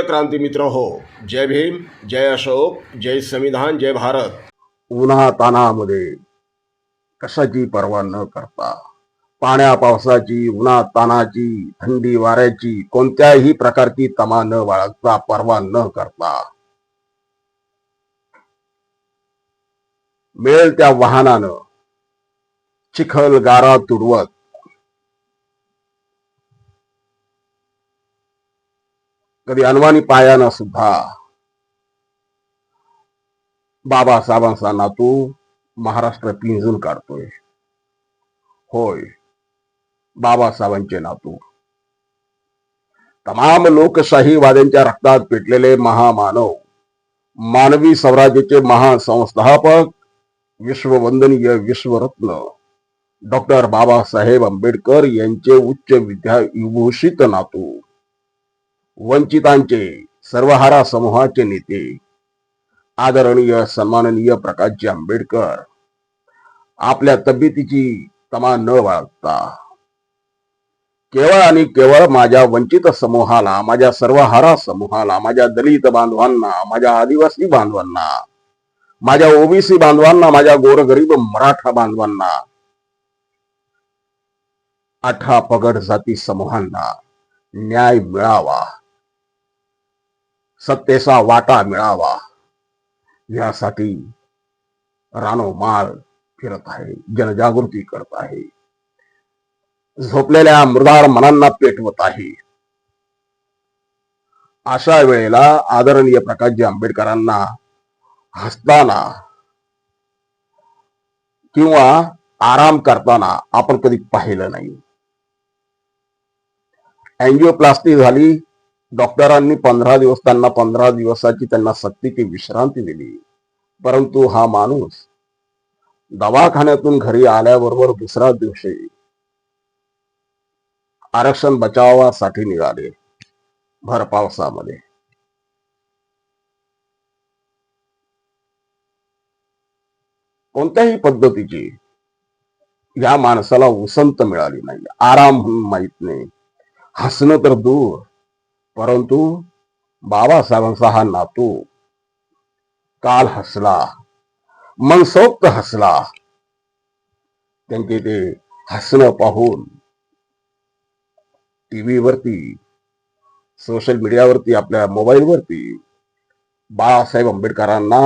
प्रिय क्रांती मित्र हो जय भीम जय अशोक जय संविधान जय भारत. उन्हा तानामध्ये कशाची पर्वा न करता पाण्या पावसाची उन्हा तानाची थंडी वाऱ्याची कोणत्याही प्रकारची तमा न बाळगता पर्वा न करता. मिळेल त्या वाहनानं चिखल गारा तुडवत कधी अनवाणी पायानं सुद्धा बाबासाहेबांचा नातू महाराष्ट्र पिंजून काढतोय. होय. बाबासाहेबांचे नातू. तमाम लोकशाहीवाद्यांच्या रक्तात पेटलेले महामानव मानवी स्वराज्याचे महासंस्थापक विश्ववंदनीय विश्वरत्न डॉक्टर बाबासाहेब आंबेडकर यांचे उच्च विद्या विभूषित नातू. वंचितांचे सर्वहारा समूहाचे नेते आदरणीय सन्माननीय प्रकाशजी आंबेडकर आपल्या तब्येतीची तमा न बाळगता केवळ आणि केवळ माझ्या वंचित समूहाला माझ्या सर्वहारा समूहाला माझ्या दलित बांधवांना माझ्या आदिवासी बांधवांना माझ्या ओबीसी बांधवांना माझ्या गोरगरीब मराठा बांधवांना अठरा पगड जाती समूहांना न्याय मिळावा. सत्तेचा वाटा मिळावा. यासाठी रानोमाळ फिरत आहे जनजागृती करत आहे. झोपलेल्या मृदार मनांना पेटवत आहे. अशा वेळेला आदरणीय प्रकाशजी आंबेडकरांना हसताना किंवा आराम करताना आपण कधी पाहिलं नाही. अँजिओप्लास्टी झाली डॉक्टरांनी पंधरा दिवस त्यांना पंधरा दिवसाची त्यांना सक्तीची विश्रांती दिली. परंतु हा माणूस दवाखान्यातून घरी आल्याबरोबर दुसऱ्या दिवशी आरक्षण बचावासाठी निघाले भर पावसामध्ये. कोणत्याही पद्धतीची या माणसाला उसंत मिळाली नाही. आराम म्हणून माहीत नाही. हसणं तर दूर. परंतु बाबासाहेबांचा हा नातू काल हसला मनसोक्त हसला. त्यांचे ते हसणं पाहून टीव्ही वरती सोशल मीडियावरती आपल्या मोबाईलवरती बाळासाहेब आंबेडकरांना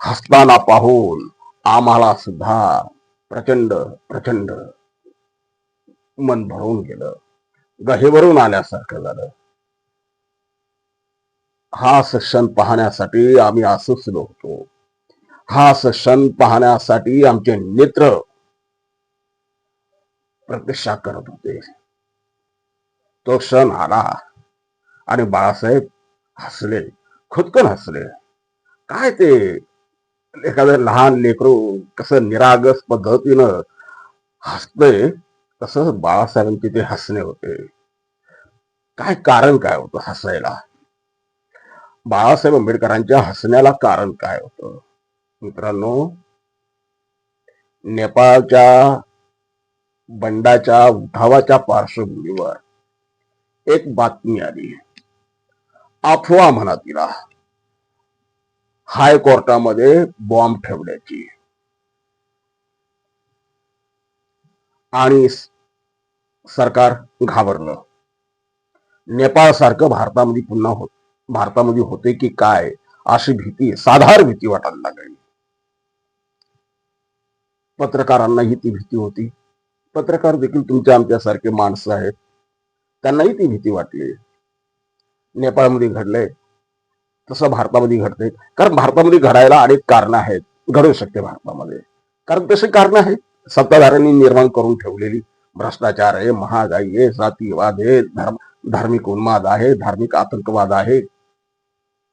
हसताना पाहून आम्हाला सुद्धा प्रचंड प्रचंड मन भरून गेलं. गहेवरून आल्यासारखं झालं. हा क्षण पाहण्यासाठी आम्ही आसुसलो होतो. हा क्षण पाहण्यासाठी आमचे नेत्र प्रतीक्षा करत होते. तो क्षण आला आणि बाळासाहेब हसले खुदकन हसले. काय ते? एखादं लहान लेकरू कसं निरागस पद्धतीनं हसतंय तसंच बाळासाहेबांचे ते हसणे होते. काय कारण काय होतं हसायला? बाळासाहेब आंबेडकरांच्या हसण्याला कारण काय होतं? मित्रांनो नेपाळच्या बंडाच्या उठावाच्या पार्श्वभूमीवर एक बातमी आली. अफवा म्हणा तिला. हायकोर्टामध्ये बॉम्ब ठेवण्याची. आणि सरकार घाबरलं. नेपाळ सारखं भारतामध्ये पुन्हा होत. भारतामध्ये होते की काय अशी भीती साधार भीती वाटायला लागली. पत्रकारांनाही ती भीती होती. पत्रकार देखील तुमच्या आमच्यासारखे माणसं आहेत. त्यांनाही ती भीती वाटली. नेपाळमध्ये घडलंय. तसं भारतामध्ये घडते कारण भारतामध्ये घडायला अनेक कारण आहेत. घडू शकते भारतामध्ये. कारण तसे कारण आहेत. सत्ताधाऱ्यांनी निर्माण करून ठेवलेली भ्रष्टाचार आहे महागाई आहे जातीवाद आहे धर्म धार्मिक उन्माद आहे धार्मिक आतंकवाद आहे.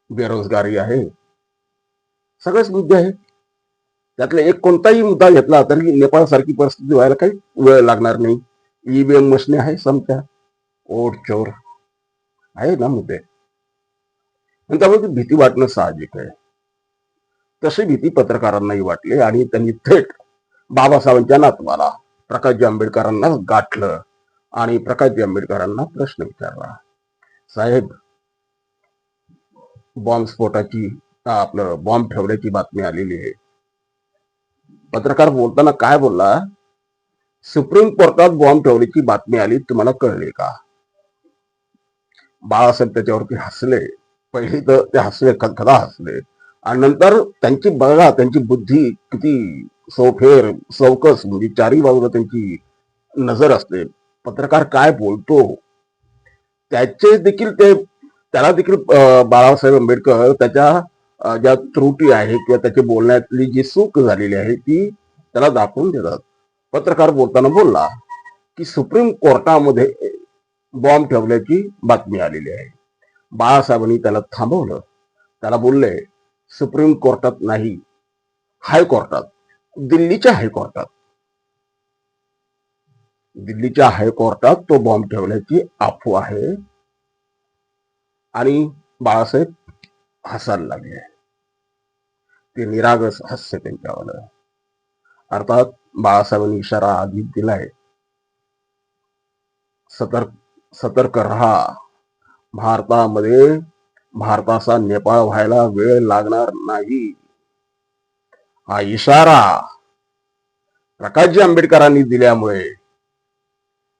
बेरोजगारी आहे. सगळेच मुद्दे आहेत. त्यातले एक कोणताही मुद्दा घेतला तरी नेपाळ सारखी परिस्थिती व्हायला काही वेळ लागणार नाही. ईव्हीएम मशीन आहे समत्या ओट चोर आहे ना मुद्दे. आणि त्यामुळे भीती वाटणं साहजिक आहे. तशी भीती पत्रकारांनाही वाटली आणि त्यांनी थेट बाबासाहेबांच्या नातवाला प्रकाशजी आंबेडकरांनाच गाठलं आणि प्रकाशजी आंबेडकरांना प्रश्न विचारला. साहेब बॉम्बस्फोटाची आपलं बॉम्ब ठेवण्याची बातमी आलेली आहे. पत्रकार बोलताना काय बोलला? सुप्रीम कोर्टात बॉम्ब ठेवण्याची बातमी आली तुम्हाला कळले का? बाळासाहेब त्याच्यावरती हसले. पहिले तर ते हसले खदखदा हसले. आणि नंतर त्यांची बघा त्यांची बुद्धी किती सौफेर चौकस म्हणजे चारी बाजूला त्यांची नजर असते. पत्रकार काय बोलतो? त्याचे देखील ते त्याला देखील बाळासाहेब आंबेडकर त्याच्या ज्या त्रुटी आहे किंवा त्याची बोलण्यातली जी चूक झालेली आहे ती त्याला दाखवून देतात. पत्रकार बोलताना बोलला की सुप्रीम कोर्टामध्ये बॉम्ब ठेवल्याची बातमी आलेली आहे. बाळासाहेबांनी त्याला थांबवलं. त्याला बोलले सुप्रीम कोर्टात नाही हायकोर्टात दिल्लीच्या हायकोर्टात. दिल्लीच्या हायकोर्टात तो बॉम्ब ठेवल्याची अफवा आहे. आणि बाळासाहेब हसायला लागले. ते निरागस हास्य त्यांच्यावर. अर्थात बाळासाहेबांनी इशारा आधीच दिलाय. सतर्क सतर्क राहा. भारतामध्ये भारताचा नेपाळ व्हायला वेळ लागणार नाही. हा इशारा प्रकाशजी आंबेडकरांनी दिल्यामुळे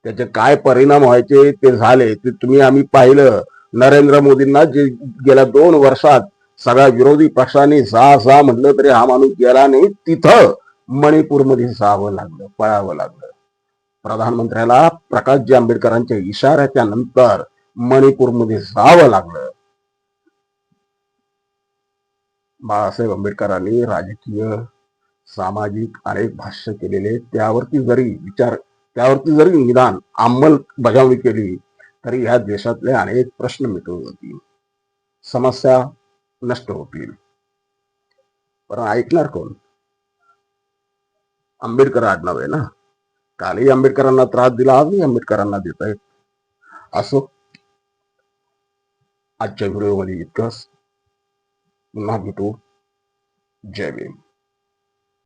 त्याचे काय परिणाम व्हायचे ते झाले ते तुम्ही आम्ही पाहिलं. नरेंद्र मोदींना जे गेल्या दोन वर्षात सगळ्या विरोधी पक्षांनी जा जा म्हटलं तरी हा माणूस गेला नाही तिथं मणिपूरमध्ये जावं लागलं पळावं लागलं. प्रधानमंत्र्याला प्रकाशजी आंबेडकरांच्या इशाऱ्याच्या नंतर मणिपूरमध्ये जावं लागलं. बाळासाहेब आंबेडकरांनी राजकीय सामाजिक अनेक भाष्य केलेले त्यावरती जरी विचार त्यावरती जरी निदान अंमलबजावणी केली तरी ह्या देशातले अनेक प्रश्न मिटून जातील. समस्या नष्ट होतील. पण ऐकणार कोण? आंबेडकर आडनाव आहे ना? कालही आंबेडकरांना त्रास दिला आजही आंबेडकरांना देत आहेत. असो. आजच्या व्हिडिओमध्ये इतकंच. पुन्हा भेटू. जय भीम.